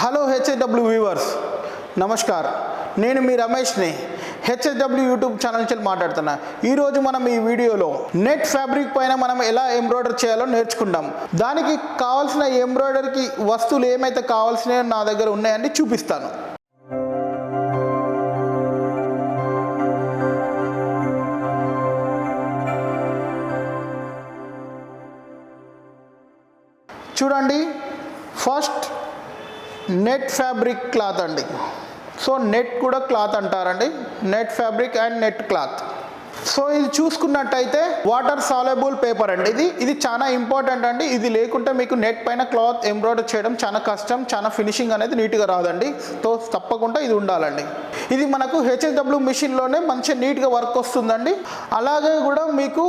Hello HSW viewers నమస్కార్. నేను మీ రమేష్ని హెచ్ఎస్డబ్ల్యూ యూట్యూబ్ ఛానల్ నుంచి మాట్లాడుతున్నా. ఈరోజు మనం ఈ వీడియోలో నెట్ ఫ్యాబ్రిక్ పైన మనం ఎలా ఎంబ్రాయిడర్ చేయాలో నేర్చుకుంటాం దానికి కావాల్సిన ఎంబ్రాయిడరీకి వస్తువులు ఏమైతే కావాల్సినవి నా దగ్గర ఉన్నాయని చూపిస్తాను. చూడండి ఫస్ట్ నెట్ ఫ్యాబ్రిక్ క్లాత్ అండి. సో నెట్ కూడా క్లాత్ అంటారండి. Net fabric and net cloth. So ఇది చూసుకున్నట్టయితే వాటర్ సాలబుల్ పేపర్ అండి. ఇది ఇది చాలా ఇంపార్టెంట్ అండి. ఇది లేకుంటే మీకు నెట్ పైన క్లాత్ ఎంబ్రాయిడర్ చేయడం చాలా కష్టం చాలా ఫినిషింగ్ అనేది నీట్గా రాదండి. సో తప్పకుండా ఇది ఉండాలండి. ఇది మనకు హెచ్ఎస్డబ్ల్యూ మిషన్లోనే మంచిగా నీట్గా వర్క్ వస్తుందండి. అలాగే కూడా మీకు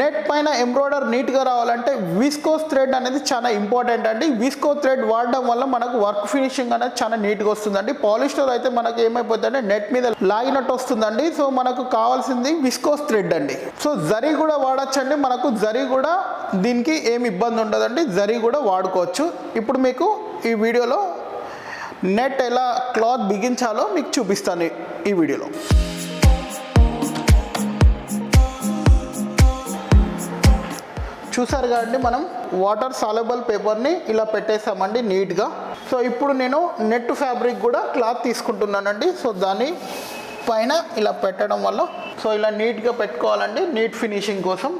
నెట్ పైన ఎంబ్రాయిడర్ నీట్గా రావాలంటే విస్కోస్ థ్రెడ్ అనేది చాలా ఇంపార్టెంట్ అండి. విస్కో థ్రెడ్ వాడడం వల్ల మనకు వర్క్ ఫినిషింగ్ అనేది చాలా నీట్గా వస్తుందండి. పాలిస్టర్ అయితే మనకు ఏమైపోతుందంటే నెట్ మీద లాగినట్టు వస్తుందండి. సో మనకు కావాల్సింది విస్కోస్ థ్రెడ్ అండి. సో జరీ కూడా వాడచ్చండి. మనకు జరీ కూడా దీనికి ఏమి ఇబ్బంది ఉండదండి. జరీ కూడా వాడుకోవచ్చు. ఇప్పుడు మీకు ఈ వీడియోలో నెట్ ఎలా క్లాత్ బిగించాలో మీకు చూపిస్తాను ఈ వీడియోలో. చూసారు కాబట్టి మనం వాటర్ సాలబుల్ పేపర్ని ఇలా పెట్టేసామండి నీట్గా. సో ఇప్పుడు నేను నెట్ ఫ్యాబ్రిక్ కూడా క్లాత్ తీసుకుంటున్నానండి. సో దాని పైన ఇలా పెట్టడం వల్ల సో ఇలా నీట్గా పెట్టుకోవాలండి నీట్ ఫినిషింగ్ కోసం.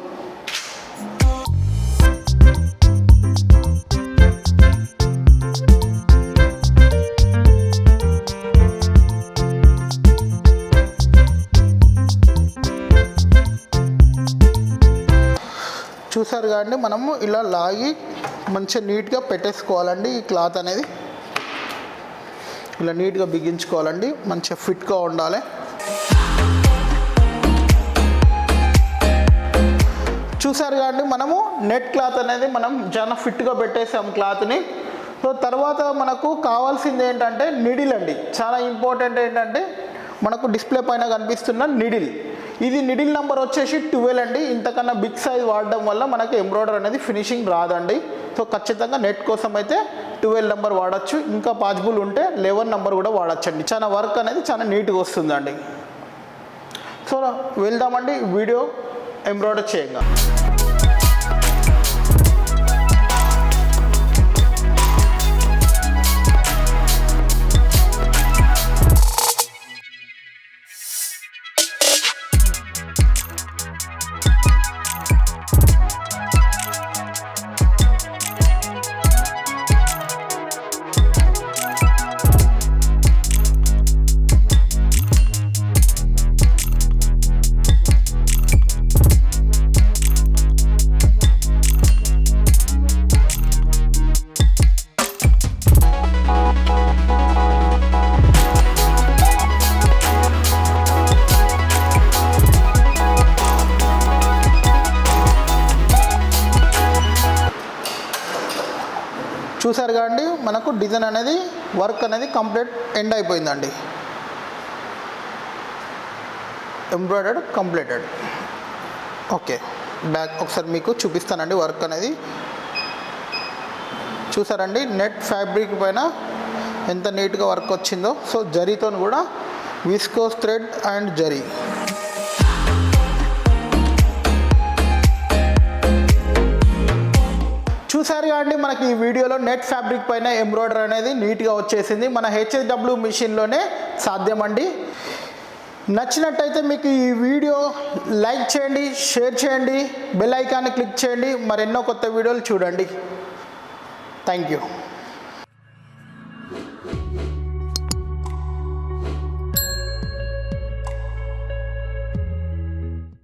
చూసారు కాబట్టి మనము ఇలా లాగి మంచిగా నీట్గా పెట్టేసుకోవాలండి ఈ క్లాత్ అనేది. ఇలా నీట్గా బిగించుకోవాలండి మంచిగా ఫిట్గా ఉండాలి. చూసారు కాబట్టి మనము నెట్ క్లాత్ అనేది మనం చాలా ఫిట్గా పెట్టేసాం క్లాత్ని. సో తర్వాత మనకు కావాల్సింది ఏంటంటే నిడిల్ అండి. చాలా ఇంపార్టెంట్ ఏంటంటే మనకు డిస్ప్లే పైన కనిపిస్తున్న నిడిల్. ఇది నిడిల్ నెంబర్ వచ్చేసి ట్వెల్వ్ అండి. ఇంతకన్నా బిగ్ సైజ్ వాడడం వల్ల మనకి ఎంబ్రాయిడర్ అనేది ఫినిషింగ్ రాదండి. సో ఖచ్చితంగా నెట్ కోసం అయితే ట్వెల్వ్ నెంబర్ వాడచ్చు. ఇంకా పాసిబుల్ ఉంటే లెవెన్ నెంబర్ కూడా వాడచ్చండి. చాలా వర్క్ అనేది చాలా నీట్గా వస్తుందండి. సో వెళ్దామండి. వీడియో ఎంబ్రాయిడర్ చేయంగా. చూసారు కాండి మనకు డిజైన్ అనేది వర్క్ అనేది కంప్లీట్ ఎండ్ అయిపోయిందండి. ఎంబ్రాయిడర్డ్ కంప్లీటెడ్ ఓకే బ్యాక్ ఒకసారి మీకు చూపిస్తానండి వర్క్ అనేది. చూసారండి నెట్ ఫ్యాబ్రిక్ పైన ఎంత నీట్గా వర్క్ వచ్చిందో. సో జరీతో కూడా విస్కోస్ థ్రెడ్ అండ్ జరీ చూసారు కాబట్టి మనకి ఈ వీడియోలో నెట్ ఫ్యాబ్రిక్ పైన ఎంబ్రాయిడర్ అనేది నీట్గా వచ్చేసింది. మన హెచ్ఎస్డబ్ల్యూ మిషన్లోనే సాధ్యమండి. నచ్చినట్టయితే మీకు ఈ వీడియో లైక్ చేయండి షేర్ చేయండి బెల్ ఐకాన్ని క్లిక్ చేయండి. మరెన్నో కొత్త వీడియోలు చూడండి. Thank you.